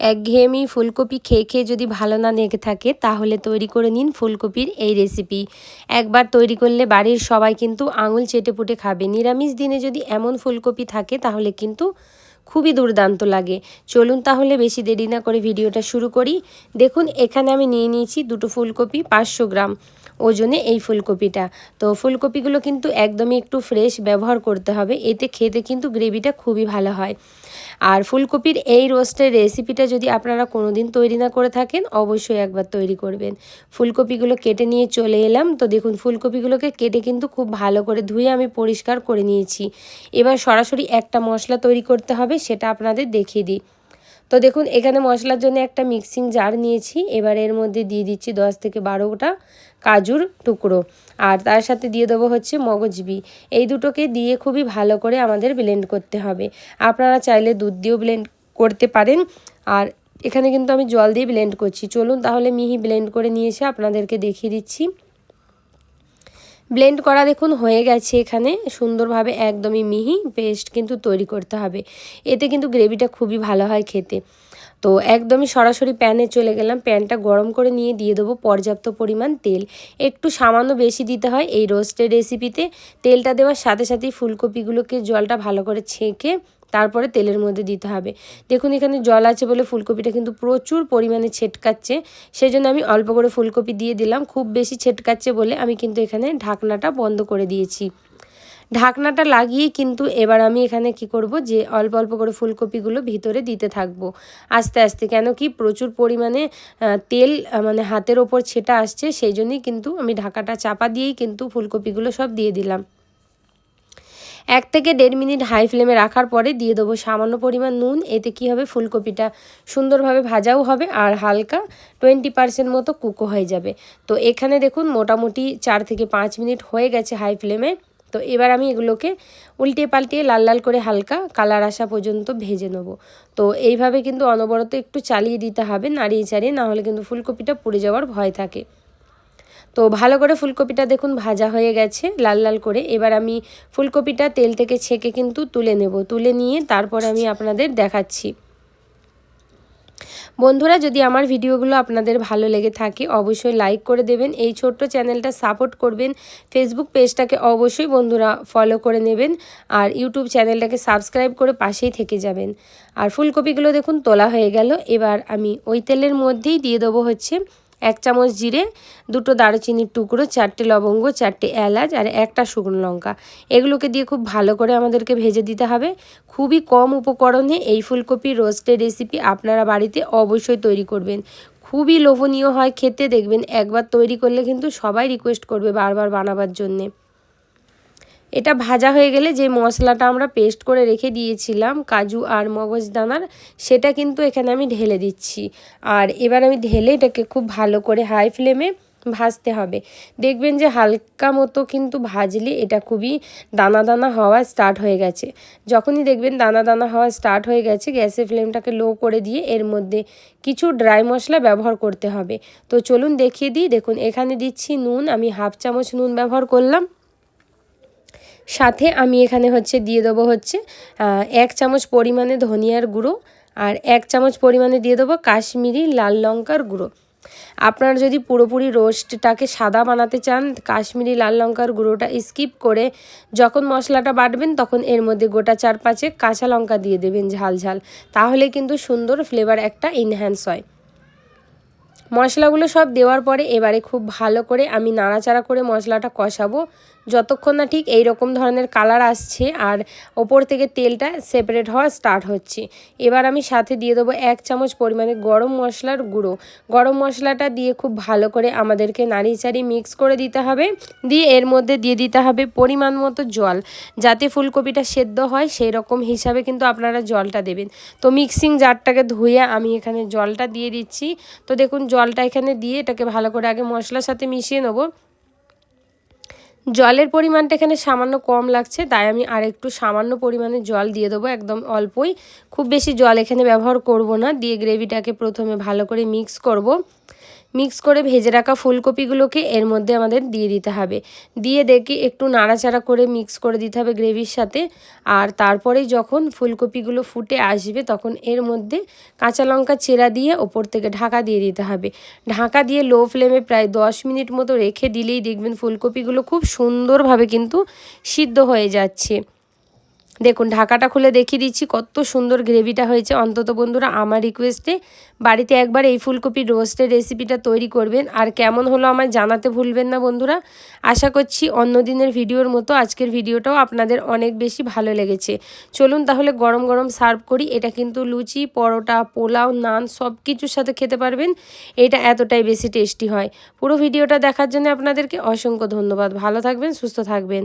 একঘেয়েমি ফুলকপি খেয়ে খেয়ে যদি ভালো না লেগে থাকে, তাহলে তৈরি করে নিন ফুলকপির এই রেসিপি একবার তৈরি করলে বাড়ির সবাই কিন্তু আঙুল চেটে পুটে খাবে। নিরামিষ দিনে যদি এমন ফুলকপি থাকে, তাহলে কিন্তু খুবই দুর্দান্ত লাগে। চলুন তাহলে বেশি দেরি না করে ভিডিওটা শুরু করি। দেখুন, এখানে আমি নিয়ে নিয়েছি দুটো ফুলকপি পাঁচশো গ্রাম। ওজনে এই ফুলকপিটা। তো ফুলকপিগুলো কিন্তু একদমই একটু ফ্রেশ ব্যবহার করতে হবে, এতে খেতে কিন্তু গ্রেভিটা খুবই ভালো হয়। আর ফুলকপির এই রোস্টের রেসিপিটা যদি আপনারা কোনো দিন তৈরি না করে থাকেন, অবশ্যই একবার তৈরি করবেন। ফুলকপিগুলো কেটে নিয়ে চলে এলাম, তো দেখুন ফুলকপিগুলোকে কেটে কিন্তু খুব ভালো করে ধুয়ে আমি পরিষ্কার করে নিয়েছি। এবার সরাসরি একটা মশলা তৈরি করতে হবে, সেটা আপনাদের দেখিয়ে দিই। তো দেখুন, এখানে মশলার জন্য একটা মিক্সিং জার নিয়েছি। এবার এর মধ্যে দিয়ে দিচ্ছি দশ থেকে বারোটা কাজুর টুকরো। আর তার সাথে দিয়ে দেবো হচ্ছে মগজবি। এই দুটোকে দিয়ে খুবই ভালো করে আমাদের ব্লেন্ড করতে হবে। আপনারা চাইলে দুধ দিয়েও ব্লেন্ড করতে পারেন। আর এখানে কিন্তু আমি জল দিয়ে ব্লেন্ড করছি। চলুন তাহলে মিহি ব্লেন্ড করে নিয়ে এসে আপনাদেরকে দেখিয়ে দিচ্ছি। ব্লেন্ড করা দেখুন হয়ে গেছে এখানে। সুন্দরভাবে একদমই মিহি পেস্ট কিন্তু তৈরি করতে হবে। এতে কিন্তু গ্রেভিটা খুবই ভালো হয় খেতে। তো একদমই সরাসরি প্যানে চলে গেলাম। প্যানটা গরম করে নিয়ে দিয়ে দেবো পর্যাপ্ত পরিমাণ তেল। একটু সামান্য বেশি দিতে হয় এই রোস্টের রেসিপিতে তেলটা দেওয়ার সাথে সাথেই ফুলকপিগুলোকে জলটা ভালো করে ছেঁকে তারপরে তেলের মধ্যে দিতে হবে। দেখুন, এখানে জল আছে বলে ফুলকপিটা কিন্তু প্রচুর পরিমাণে ছেটকাচ্ছে। সেই জন্য আমি অল্প করে ফুলকপি দিয়ে দিলাম। খুব বেশি ছেটকাচ্ছে বলে আমি কিন্তু এখানে ঢাকনাটা বন্ধ করে দিয়েছি। ঢাকনাটা লাগিয়ে কিন্তু এবার আমি এখানে কি করব যে অল্প অল্প করে ফুলকপিগুলো ভিতরে দিতে থাকব। আস্তে আস্তে। কেন কি প্রচুর পরিমাণে তেল মানে হাতের ওপর ছেটা আসছে, সেই জন্যই কিন্তু আমি ঢাকাটা চাপা দিয়েই কিন্তু ফুলকপিগুলো সব দিয়ে দিলাম। এক থেকে দেড় মিনিট হাই ফ্লেমে রাখার পরে দিয়ে দেবো সামান্য পরিমাণ নুন, এতে কি হবে ফুলকপিটা সুন্দরভাবে ভাজাও হবে আর হালকা টোয়েন্টি পার্সেন্ট মতো কুকো হয়ে যাবে। তো এখানে দেখুন মোটামুটি চার থেকে পাঁচ মিনিট হয়ে গেছে হাই ফ্লেমে। তো এবার আমি এগুলোকে উল্টে পাল্টিয়ে লাল লাল করে হালকা কালার আসা পর্যন্ত ভেজে নেব। তো এইভাবে কিন্তু অনবরত একটু চালিয়ে দিতে হবে নাড়িয়ে চাড়িয়ে, নাহলে কিন্তু ফুলকপিটা পুড়ে যাওয়ার ভয় থাকে। তো ভালো করে ফুলকপিটা দেখুন, ভাজা হয়ে গেছে, লাল লাল করে। এবার আমি ফুলকপিটা তেল থেকে ছেঁকে কিন্তু তুলে নেব। তুলে নিয়ে তারপরে আমি আপনাদের দেখাচ্ছি। বন্ধুরা, যদি আমার ভিডিওগুলো আপনাদের ভালো লেগে থাকে, অবশ্যই লাইক করে দেবেন। এই ছোট্ট চ্যানেলটা সাপোর্ট করবেন। ফেসবুক পেজটাকে অবশ্যই বন্ধুরা ফলো করে নেবেন আর ইউটিউব চ্যানেলটাকে সাবস্ক্রাইব করে পাশেই থেকে যাবেন। আর ফুলকপিগুলো দেখুন, তোলা হয়ে গেল। এবার আমি ওই তেলের মধ্যেই দিয়ে দেবো হচ্ছে এক চামচ জিরে, দুটো দারুচিনির টুকরো, চারটে লবঙ্গ, চারটে এলাচ আর একটা শুকনো লঙ্কা। এগুলোকে দিয়ে খুব ভালো করে আমাদেরকে ভেজে দিতে হবে। খুবই কম উপকরণে এই ফুলকপি রোস্টের রেসিপি আপনারা বাড়িতে অবশ্যই তৈরি করবেন। খুবই লোভনীয় হয় খেতে, দেখবেন একবার তৈরি করলে কিন্তু সবাই রিকোয়েস্ট করবে বারবার বানাবার জন্যে। এটা ভাজা হয়ে গেলে যে মশলাটা আমরা পেস্ট করে রেখে দিয়েছিলাম, কাজু আর মগজ দানার, সেটা কিন্তু এখানে আমি ঢেলে দিচ্ছি। আর এবার আমি ঢেলে এটাকে খুব ভালো করে হাই ফ্লেমে ভাজতে হবে। দেখবেন যে হালকা মতো কিন্তু ভাজলে এটা খুবই দানা দানা হওয়া স্টার্ট হয়ে গেছে। যখনই দেখবেন দানা দানা হওয়া স্টার্ট হয়ে গেছে গ্যাসের ফ্লেমটাকে লো করে দিয়ে এর মধ্যে কিছু ড্রাই মশলা ব্যবহার করতে হবে। তো চলুন দেখিয়ে দিই, দেখুন এখানে দিচ্ছি নুন, আমি হাফ চামচ নুন ব্যবহার করলাম। সাথে আমি এখানে হচ্ছে দিয়ে দেবো হচ্ছে এক চামচ পরিমাণে ধনিয়ার গুঁড়ো আর এক চামচ পরিমাণে দিয়ে দেবো কাশ্মীরি লাল লঙ্কার গুঁড়ো। আপনারা যদি পুরোপুরি রোস্টটাকে সাদা বানাতে চান, কাশ্মীরি লাল লঙ্কার গুঁড়োটা স্কিপ করে যখন মশলাটা বাটবেন তখন এর মধ্যে গোটা চার পাঁচে কাঁচা লঙ্কা দিয়ে দেবেন ঝাল ঝাল, তাহলে কিন্তু সুন্দর ফ্লেভার একটা ইনহ্যান্স হয়। মশলাগুলো সব দেওয়ার পরে এবারে খুব ভালো করে আমি নাড়াচাড়া করে মশলাটা কষাবো। যতক্ষণ না ঠিক এই রকম ধরনের কালার আসছে আর ওপর থেকে তেলটা সেপারেট হওয়া স্টার্ট হচ্ছে। এবার আমি সাথে দিয়ে দেবো এক চামচ পরিমাণে গরম মশলার গুঁড়ো। গরম মশলাটা দিয়ে খুব ভালো করে আমাদেরকে নাড়িয়ে চাড়িয়ে মিক্স করে দিতে হবে। দিয়ে এর মধ্যে দিয়ে দিতে হবে পরিমাণ মতো জল। যাতে ফুলকপিটা সেদ্ধ হয় সেই রকম হিসাবে কিন্তু আপনারা জলটা দেবেন। তো মিক্সিং জারটাকে ধুয়ে আমি এখানে জলটা দিয়ে দিচ্ছি। তো দেখুন জলটা এখানে দিয়ে এটাকে ভালো করে আগে মশলার সাথে মিশিয়ে নেব। জলের পরিমাণটা এখানে সামান্য কম লাগছে, তাই আমি আর একটু সামান্য পরিমাণে জল দিয়ে দেবো একদম অল্পই। খুব বেশি জল এখানে ব্যবহার করব না, দিয়ে গ্রেভিটাকে প্রথমে ভালো করে মিক্স করব। মিক্স করে ভেজে রাখা ফুলকপিগুলোকে এর মধ্যে আমাদের দিয়ে দিতে হবে। দিয়ে দেখি একটু নাড়াচাড়া করে মিক্স করে দিতে হবে গ্রেভির সাথে। আর তারপরেই যখন ফুলকপিগুলো ফুটে আসবে, তখন এর মধ্যে কাঁচা লঙ্কা চেরা দিয়ে ওপর থেকে ঢাকা দিয়ে দিতে হবে। ঢাকা দিয়ে লো ফ্লেমে প্রায় দশ মিনিট মতো রেখে দিলেই দেখবেন ফুলকপিগুলো খুব সুন্দরভাবে কিন্তু সিদ্ধ হয়ে যাচ্ছে। দেখুন, ঢাকাটা খুলে দেখিয়ে দিচ্ছি কত সুন্দর গ্রেভিটা হয়েছে। অন্তত বন্ধুরা, আমার রিকোয়েস্টে বাড়িতে একবার এই ফুলকপির রোস্টের রেসিপিটা তৈরি করবেন। আর কেমন হলো আমায় জানাতে ভুলবেন না বন্ধুরা। আশা করছি অন্য দিনের ভিডিওর মতো আজকের ভিডিওটাও আপনাদের অনেক বেশি ভালো লেগেছে। চলুন তাহলে গরম গরম সার্ভ করি। এটা কিন্তু লুচি, পরোটা, পোলাও, নান সব কিছুর সাথে খেতে পারবেন। এটা এতটাই বেশি টেস্টি হয়। পুরো ভিডিওটা দেখার জন্য আপনাদেরকে অসংখ্য ধন্যবাদ। ভালো থাকবেন, সুস্থ থাকবেন।